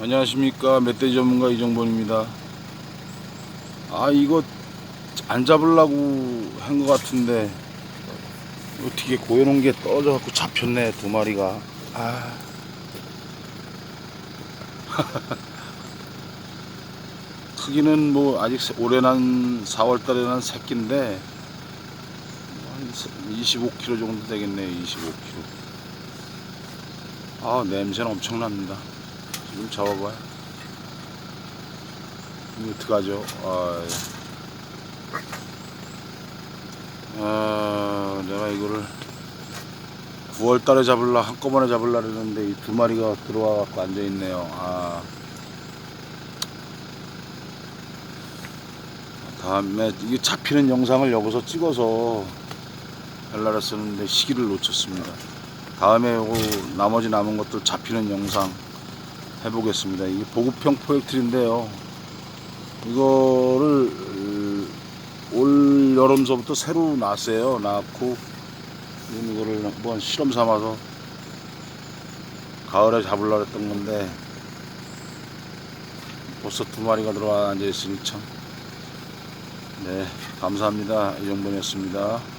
안녕하십니까. 멧돼지 전문가 이정본입니다. 아 이거 안 잡으려고 한 것 같은데 어떻게 고여놓은 게 떨어져 갖고 잡혔네 두 마리가. 아. 크기는 뭐 아직 세- 올해 난 4월 달에 난 새끼인데 한 25kg 정도 되겠네 25kg 아 냄새는 엄청납니다 지금 잡아봐요. 이거 어떡하죠? 아, 예. 아 내가 이거를 9월 달에 잡을라 한꺼번에 잡을라 그랬는데 이 두 마리가 들어와 갖고 앉아 있네요. 아. 다음에 이게 잡히는 영상을 여기서 찍어서 하려고 했었는데 시기를 놓쳤습니다. 다음에 요거 나머지 남은 것들 잡히는 영상 해보겠습니다. 이게 보급형 프로젝트인데요. 이거를 어, 올 여름서부터 새로. 놨고 지금 이거를 한번 실험 삼아서 가을에 잡으려고 했던 건데 벌써 두 마리가 들어와 앉아 있으니 참. 네, 감사합니다. 이정돈이었습니다.